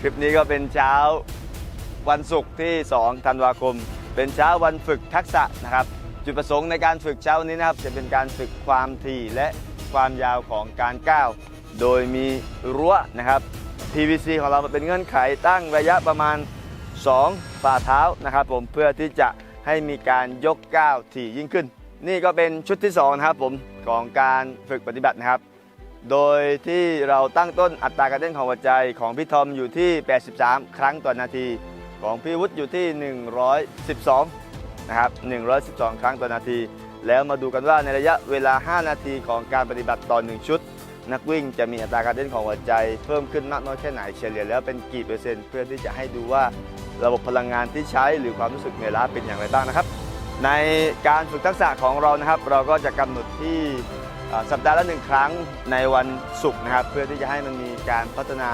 คลิปนี้ก็เป็นเช้าวันศุกร์ที่ 2 ธันวาคม เป็นเช้าวันฝึกทักษะนะครับ จุดประสงค์ในการฝึกเช้านี้นะครับ จะเป็นการฝึกความถี่และความยาวของการก้าว โดยมีรั้วนะครับ PVC ของเรามาเป็นเงื่อนไขตั้งระยะประมาณ 2 ฝ่าเท้านะครับ ผมเพื่อที่จะให้มีการยกก้าวถี่ยิ่งขึ้น นี่ก็เป็นชุดที่2นะครับผมของการฝึกปฏิบัตินะครับ โดยที่เราตั้งต้นอัตราการเต้นของหัวใจของพี่ทอมอยู่ที่ 83 ครั้งต่อนาที ของพี่วุฒิอยู่ที่ 112 นะครับ 112 ครั้งต่อนาที แล้วมาดูกันว่าในระยะเวลา 5 นาทีของการปฏิบัติต่อ 1 ชุด นักวิ่งจะมีอัตราการเต้นของหัวใจ เพิ่มขึ้นมากน้อยแค่ไหนเฉลี่ยแล้วเป็นกี่เปอร์เซ็นต์เพื่อที่จะให้ดูว่าระบบพลังงานที่ใช้หรือความรู้สึกเหนื่อยล้าเป็นอย่างไรบ้างนะครับ ในการฝึกทักษะของเรานะครับ เราก็จะกำหนดที่ สัปดาห์ละหนึ่งครั้งในวันศุกร์นะครับ เพื่อที่จะให้มันมีการพัฒนา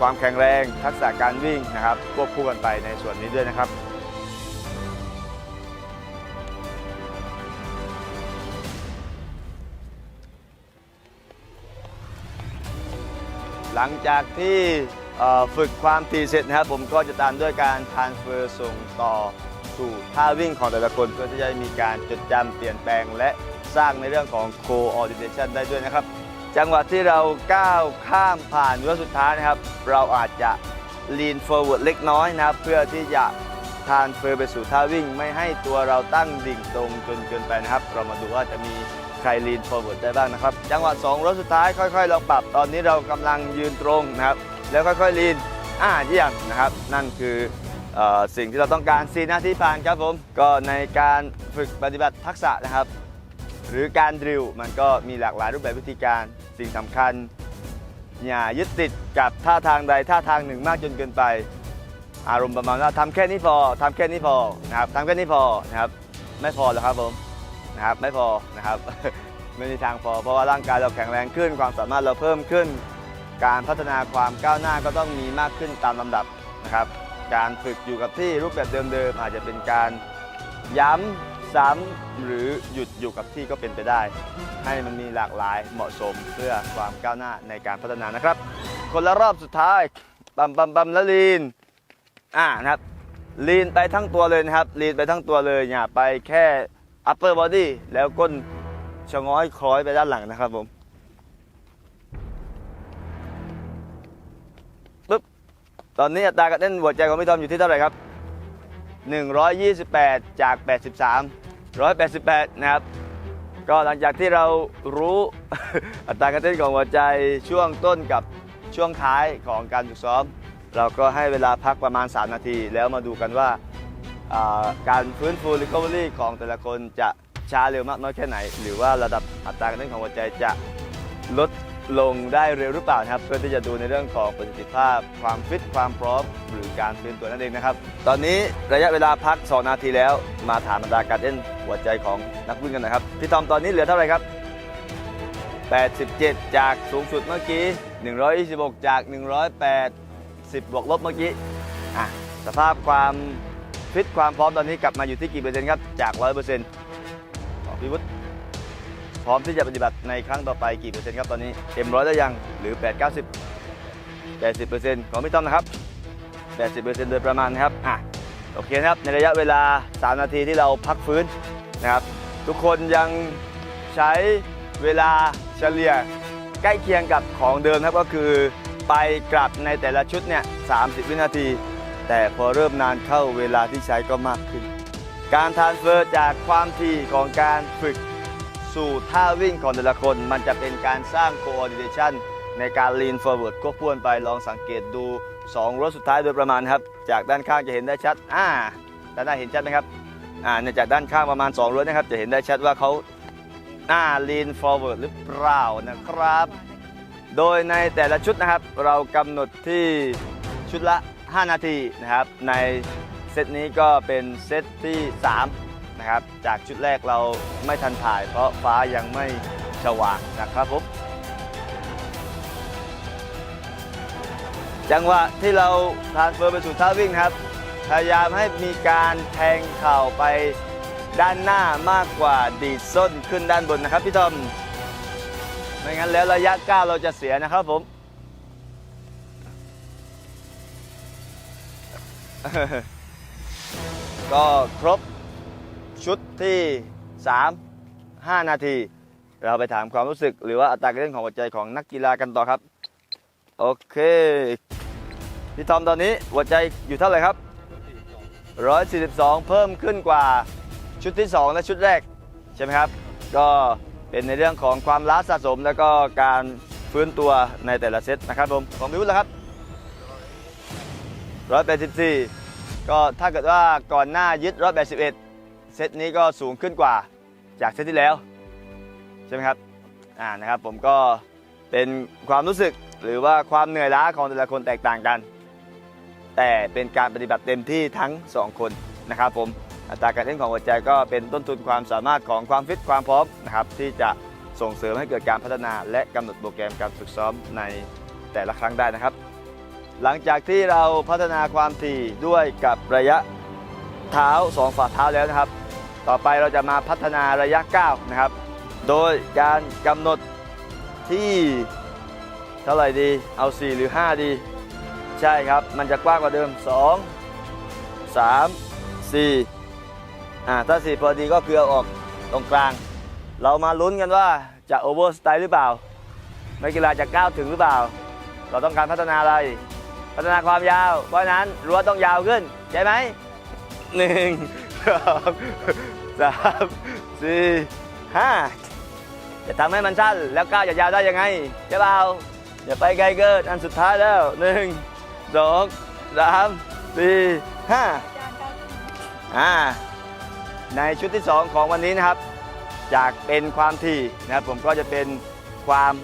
ความแข็งแรง ทักษะการวิ่งนะครับควบคู่กันไปในส่วนนี้ด้วยนะครับหลังจากที่ฝึกความถี่เสร็จนะครับ ผมก็จะตามด้วยการทานเฟอร์ส่งต่อสู่ท่าวิ่งของแต่ละคนเพื่อที่จะมีการจดจำเปลี่ยนแปลงและ สร้างในเรื่องของ coordination ได้ด้วยนะครับ จังหวะที่เราก้าวข้ามผ่านเรื่องสุดท้ายนะครับ เราอาจจะ lean forward เล็กน้อยนะครับ เพื่อที่จะทานเฟอร์ไปสู่ท่าวิ่ง ไม่ให้ตัวเราตั้งดิ่งตรงจนเกินไปนะครับ เรามาดูว่าจะมีใคร lean forward ได้บ้างนะครับ จังหวะ2รถสุดท้ายค่อยๆลองปรับ ตอนนี้เรากำลังยืนตรงนะครับ แล้วค่อยๆ lean อ่าเยี่ยมนะครับ นั่นคืออสิ่งที่เราต้องการ4นาทีผ่านครับผม ก็ในการฝึกปฏิบัติทักษะนะครับ หรือการดริลมันก็มีหลากหลายรูปแบบวิธีการสิ่งสำคัญ อย่ายึดติดกับท่าทางใดท่าทางหนึ่งมากจนเกินไป อารมณ์ประมาณว่าทำแค่นี้พอทำแค่นี้พอนะครับทำแค่นี้พอนะครับไม่พอหรอกครับผมนะครับไม่พอนะครับไม่มีทางพอ เพราะว่าร่างกายเราแข็งแรงขึ้น ความสามารถเราเพิ่มขึ้น การพัฒนาความก้าวหน้าก็ต้องมีมากขึ้นตามลำดับนะครับ การฝึกอยู่กับที่รูปแบบเดิมๆอาจจะเป็นการย้ำ ซ้ำหรือหยุดอยู่กับที่ก็เป็นไปได้ ให้มันมีหลากหลายเหมาะสมเพื่อความก้าวหน้าในการพัฒนานะครับ คนละรอบสุดท้ายบัมบัมบัมแล้วลีนอ่านะครับลีนไปทั้งตัวเลยนะครับลีนไปทั้งตัวเลยอย่าไปแค่ upper body แล้วก้นชะง้อยคล้อยไปด้านหลังนะครับผมปึ๊บตอนนี้อัตราการเต้นหัวใจของพี่ทอมอยู่ที่เท่าไหร่ครับ 128 จาก 83 188 นะครับ ก็หลังจากที่เรารู้อัตราการเต้นของหัวใจช่วงต้นกับช่วงท้ายของการฝึกซ้อม เราก็ให้เวลาพักประมาณ 3 นาที แล้วมาดูกันว่าการฟื้นฟู recovery ของแต่ละคนจะช้าเร็วมากน้อยแค่ไหน หรือว่าระดับอัตราการเต้นของหัวใจจะลด ลงได้เร็วหรือเปล่านะครับเพื่อที่จะดูในเรื่องของประสิทธิภาพ ความฟิตความพร้อมหรือการฟื้นตัวนั่นเองนะครับ ตอนนี้ระยะเวลาพัก 2 นาทีแล้ว มาถามอัตราการเต้นหัวใจของนักวิ่งกันนะครับพี่ทอมตอนนี้เหลือเท่าไหร่ครับ 87 จากสูงสุดเมื่อกี้ 126 จาก 180 บวกลบเมื่อกี้อะสภาพความฟิตความพร้อมตอนนี้กลับมาอยู่ที่กี่เปอร์เซ็นต์ครับจาก 100%ของพี่วุฒิ พร้อมที่จะปฏิบัติในครั้งต่อไปกี่เปอร์เซ็นต์ครับตอนนี้เต็มร้อยได้ยังหรือ 8 90 80%ของพี่ต้อมนะครับ 80%โดยประมาณนะครับอะโอเคนะครับในระยะเวลา 3 นาทีที่เราพักฟื้นนะครับ ทุกคนยังใช้เวลาเฉลี่ยใกล้เคียงกับของเดิมครับก็คือไปกลับในแต่ละชุดเนี่ย30 วินาที แต่พอเริ่มนานเข้าเวลาที่ใช้ก็มากขึ้น การทานเฟอร์จากความถี่ของการฝึก สู่ท่าวิ่งของแต่ละคน มันจะเป็นการสร้าง coordination ในการ lean forward ควบคู่กันไปลองสังเกตดู 2 รถสุดท้ายโดยประมาณครับ จากด้านข้างจะเห็นได้ชัดอ่าด้านหน้าเห็นชัดไหมครับอ่าจากด้านข้างประมาณ 2 รถนะครับ จะเห็นได้ชัดว่าเขาหน้า lean forward หรือเปล่านะครับ โดยในแต่ละชุดนะครับ เรากำหนดที่ชุดละ 5 นาทีนะครับ ในเซตนี้ก็เป็นเซตที่ 3 นะครับ จากชุดแรกเราไม่ทันถ่าย เพราะฟ้ายังไม่สว่างนะครับผมจังหวะที่เราทานเฟอร์ไปสู่ท่าวิ่งครับ พยายามให้มีการแทงเข่าไปด้านหน้ามากกว่าดีดส้นขึ้นด้านบนนะครับพี่ทอมไม่งั้นแล้วระยะก้าวเราจะเสียนะครับผมก็ครบ ชุดที่ 3 5 นาที เราไปถามความรู้สึก หรือว่าอัตราการเล่นของหัวใจของนักกีฬากันต่อครับ โอเค พี่ทอมตอนนี้หัวใจอยู่เท่าไหร่ครับ 142 เพิ่มขึ้นกว่าชุดที่ 2 และชุดแรก ใช่ไหมครับ ก็เป็นในเรื่องของความล้าสะสม แล้วก็การฟื้นตัวในแต่ละเซตนะครับผมของมิวแล้วครับ 184 ก็ถ้าเกิดว่าก่อนหน้ายึด 181 เซตนี้ก็สูงขึ้นกว่าจากเซตที่แล้วใช่ไหมครับอ่านะครับผมก็เป็นความรู้สึกหรือว่าความเหนื่อยล้าของแต่ละคนแตกต่างกัน แต่เป็นการปฏิบัติเต็มที่ทั้ง 2 คนนะครับผมอัตราการเต้นของหัวใจก็เป็นต้นทุนความสามารถของความฟิตความพร้อมนะครับที่จะส่งเสริมให้เกิดการพัฒนาและกำหนดโปรแกรมการฝึกซ้อมในแต่ละครั้งได้นะครับ หลังจากที่เราพัฒนาความถี่ด้วยกับระยะเท้า 2 ฝ่าเท้าแล้วนะครับ ต่อไปเราจะมาพัฒนาระยะก้าวนะครับ โดยการกำหนดที่เท่าไหร่ดี เอา 4 หรือ 5 ดี ใช่ครับ มันจะกว้างกว่าเดิม 2 3 4อ่าถ้า 4 พอดีก็คือเอาออกตรงกลาง เรามาลุ้นกันว่าจะโอเวอร์สไตล์หรือเปล่านักกีฬาจะก้าวถึงหรือเปล่า เราต้องการพัฒนาอะไร พัฒนาความยาว เพราะนั้นรั้วต้องยาวขึ้น ใช่ไหมหนึ่ง องสามสี่ห้าจะทำให้มันสั้นแล้วก้าวจะยาวได้ยังไงใช่เปล่าอย่าไปไกลเกินอันสุดท้ายแล้วหนึ่งสองสามสี่ห้าอ่าในชุดที่ 2 ของวันนี้นะครับ จากเป็นความถี่นะครับผมก็จะเป็นความ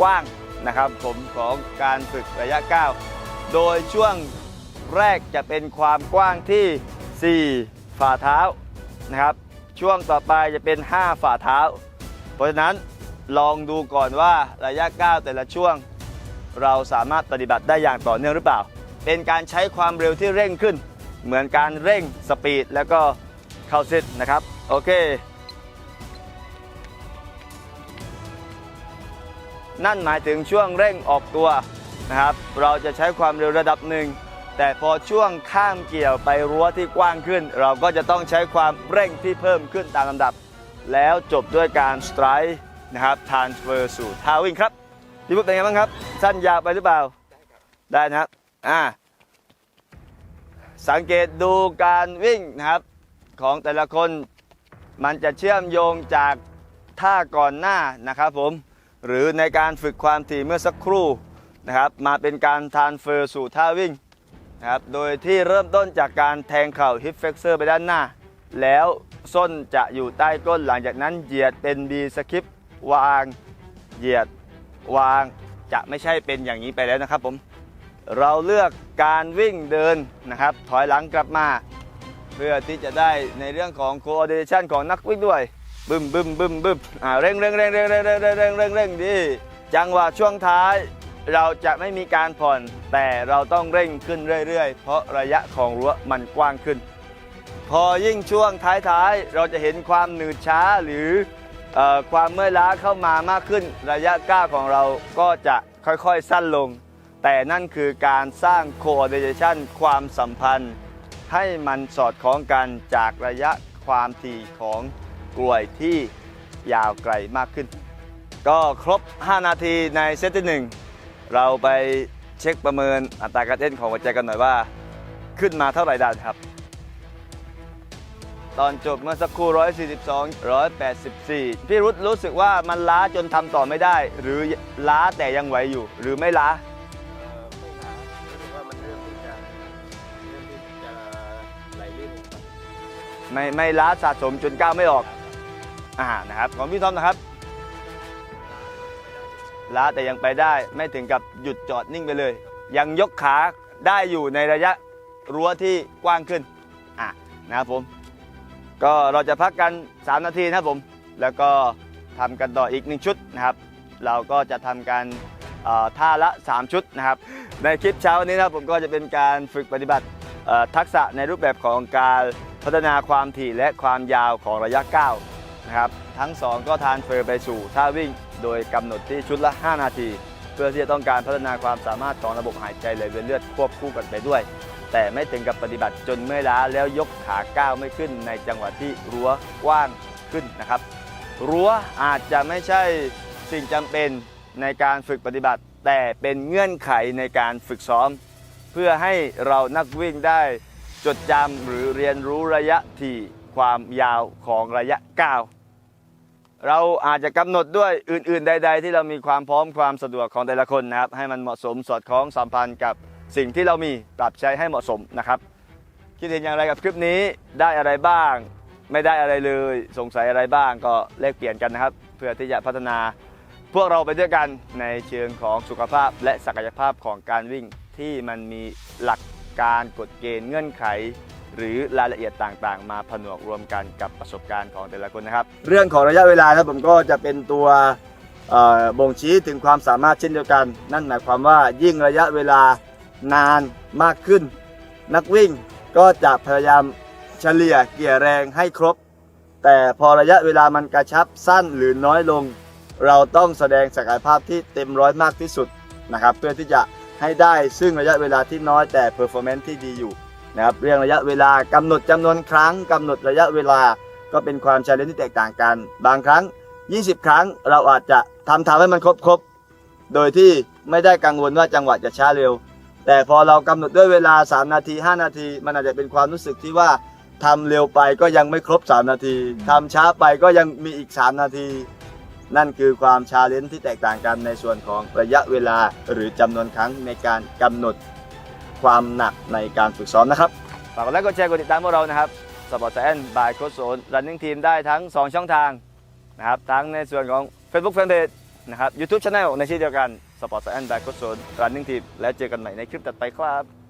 กว้างนะครับ ผมของการฝึกระยะก้าวโดยช่วงแรกจะเป็นความกว้างที่ 4 ฝ่าเท้านะครับ ช่วงต่อไปจะเป็น 5 ฝ่าเท้า เพราะฉะนั้นลองดูก่อนว่าระยะก้าวแต่ละช่วง เราสามารถปฏิบัติได้อย่างต่อเนื่องหรือเปล่า เป็นการใช้ความเร็วที่เร่งขึ้น เหมือนการเร่งสปีดแล้วก็เข้าเซตนะครับ โอเค นั่นหมายถึงช่วงเร่งออกตัวนะครับ เราจะใช้ความเร็วระดับหนึ่ง แต่พอช่วงข้ามเกี่ยวไปรั้วที่กว้างขึ้น เราก็จะต้องใช้ความเร่งที่เพิ่มขึ้นตามลำดับ แล้วจบด้วยการสไตร์นะครับทานเฟอร์สู่ทาวิ่งครับพี่ปุ๊บเป็นไงบ้างครับ สั้นยาวไปหรือเปล่า ได้นะครับอ่าสังเกตดูการวิ่งนะครับของแต่ละคนมันจะเชื่อมโยงจากท่าก่อนหน้านะครับผมหรือในการฝึกความถี่เมื่อสักครู่นะครับมาเป็นการทานเฟอร์สู่ท่าวิ่ง นะครับ โดยที่เริ่มต้นจากการแทงเข่าฮิปเฟกเซอร์ไปด้านหน้า แล้วส้นจะอยู่ใต้ก้นหลังจากนั้นเหยียดเป็น B สคิปวาง เหยียดวางจะไม่ใช่เป็นอย่างนี้ไปแล้วนะครับผม เราเลือกการวิ่งเดินนะครับ ถอยหลังกลับมา เพื่อที่จะได้ในเรื่องของ coordination ของนักวิ่งด้วยบึมบึมบึมบึมอ่าเร่งเร่งเร่งเร่งเร่งเร่งเร่งเร่งเร่งเร่งดี จังหวะช่วงท้าย เราจะไม่มีการผ่อน แต่เราต้องเร่งขึ้นเรื่อยๆ เพราะระยะของรั้วมันกว้างขึ้น พอยิ่งช่วงท้ายๆ เราจะเห็นความหนืดช้าหรือออความเมื่อยล้าเข้ามามากขึ้น ระยะก้าวของเราก็จะค่อยๆสั้นลง แต่นั่นคือการสร้าง coordination ความสัมพันธ์ ให้มันสอดคล้องกันจากระยะความถี่ของกลวยที่ยาวไกลมากขึ้น ก็ครบ 5 นาทีในเซตที่ 1 เราไปเช็คประเมินอัตราการเต้นของหัวใจกันหน่อยว่า ขึ้นมาเท่าไหร่ได้ครับ ตอนจบเมื่อสักครู่ 142 184 พี่รุธรู้สึกว่ามันล้าจนทำต่อไม่ได้ หรือล้าแต่ยังไหวอยู่ หรือไม่ล้าเอ่อไม่หนารู้สึกว่ามันเริ่มที่จะเริ่มที่จะไหลลื่นลงไปไม่ไม่ล้าสะสมจนก้าวไม่ออกอ่านะครับ ของพี่ทอมนะครับ ล้าแต่ยังไปได้ไม่ถึงกับหยุดจอดนิ่งไปเลย ยังยกขาได้อยู่ในระยะรั้วที่กว้างขึ้นอะนะครับผม ก็เราจะพักกัน 3 นาทีนะครับผม แล้วก็ทำกันต่ออีกหนึ่งชุดนะครับ เราก็จะทำกันเอ่อท่าละ 3 ชุดนะครับ ในคลิปเช้าวันนี้นะครับผมก็จะเป็นการฝึกปฏิบัติทักษะในรูปแบบของการพัฒนาความถี่และความยาวของระยะก้าว นะครับ ทั้ง 2 ก็ทานเฟอร์ไปสู่ท่าวิ่ง โดยกำหนดที่ชุดละ 5 นาที เพื่อที่จะต้องการพัฒนาความสามารถของระบบหายใจไหลเวียนเลือดควบคู่กันไปด้วย แต่ไม่ถึงกับปฏิบัติจนเมื่อยล้าแล้วยกขาก้าวไม่ขึ้นในจังหวะที่รั้วกว้างขึ้นนะครับ รั้วอาจจะไม่ใช่สิ่งจำเป็นในการฝึกปฏิบัติ แต่เป็นเงื่อนไขในการฝึกซ้อม เพื่อให้เรานักวิ่งได้จดจำหรือเรียนรู้ระยะที่ความยาวของระยะก้าว เราอาจจะกำหนดด้วยอื่น ๆ ใด ๆ ที่เรามีความพร้อมความสะดวกของแต่ละคนนะครับ ให้มันเหมาะสมสอดคล้องสัมพันธ์กับสิ่งที่เรามีปรับใช้ให้เหมาะสมนะครับ คิดเห็นอย่างไรกับคลิปนี้ได้อะไรบ้าง ไม่ได้อะไรเลยสงสัยอะไรบ้างก็แลกเปลี่ยนกันนะครับ เพื่อที่จะพัฒนาพวกเราไปด้วยกันในเชิงของสุขภาพและศักยภาพของการวิ่งที่มันมีหลักการกฎเกณฑ์เงื่อนไข หรือรายละเอียดต่างๆ มาผนวกรวมกันกับประสบการณ์ของแต่ละคนนะครับ เรื่องของระยะเวลาครับผมก็จะเป็นตัวบ่งชี้ถึงความสามารถเช่นเดียวกัน นั่นหมายความว่ายิ่งระยะเวลานานมากขึ้น นักวิ่งก็จะพยายามเฉลี่ยเกี่ยแรงให้ครบ แต่พอระยะเวลามันกระชับสั้นหรือน้อยลง เราต้องแสดงศักยภาพที่เต็มร้อยมากที่สุดนะครับเพื่อที่จะให้ได้ซึ่งระยะเวลาที่น้อยแต่ performance ที่ดีอยู่ นะครับเรื่องระยะเวลากำหนดจำนวนครั้งกำหนดระยะเวลาก็เป็นความชาเลนจ์ที่แตกต่างกัน บางครั้ง 20 ครั้งเราอาจจะทำทำให้มันครบครบโดยที่ไม่ได้กังวลว่าจังหวะจะช้าเร็ว แต่พอเรากำหนดด้วยเวลา 3 นาที 5 นาที มันอาจจะเป็นความรู้สึกที่ว่าทำเร็วไปก็ยังไม่ครบ 3 นาทีทำช้าไปก็ยังมีอีก 3 นาที นั่นคือความชาเลนจ์ที่แตกต่างกันในส่วนของระยะเวลาหรือจำนวนครั้งในการกำหนด ความหนักในการฝึกซ้อมนะครับ ฝากกดไลค์กดแชร์กดติดตามพวกเรานะครับสปอร์ตแอนด์บายโค้ชโซนรันนิ่งทีมได้ทั้ง 2 ช่องทางนะครับทั้งในส่วนของ Facebook Fanpage นะครับ YouTube Channel ในชื่อเดียวกันสปอร์ตแอนด์บายโค้ชโซนรันนิ่งทีมแล้วเจอกันใหม่ในคลิปต่อไปครับ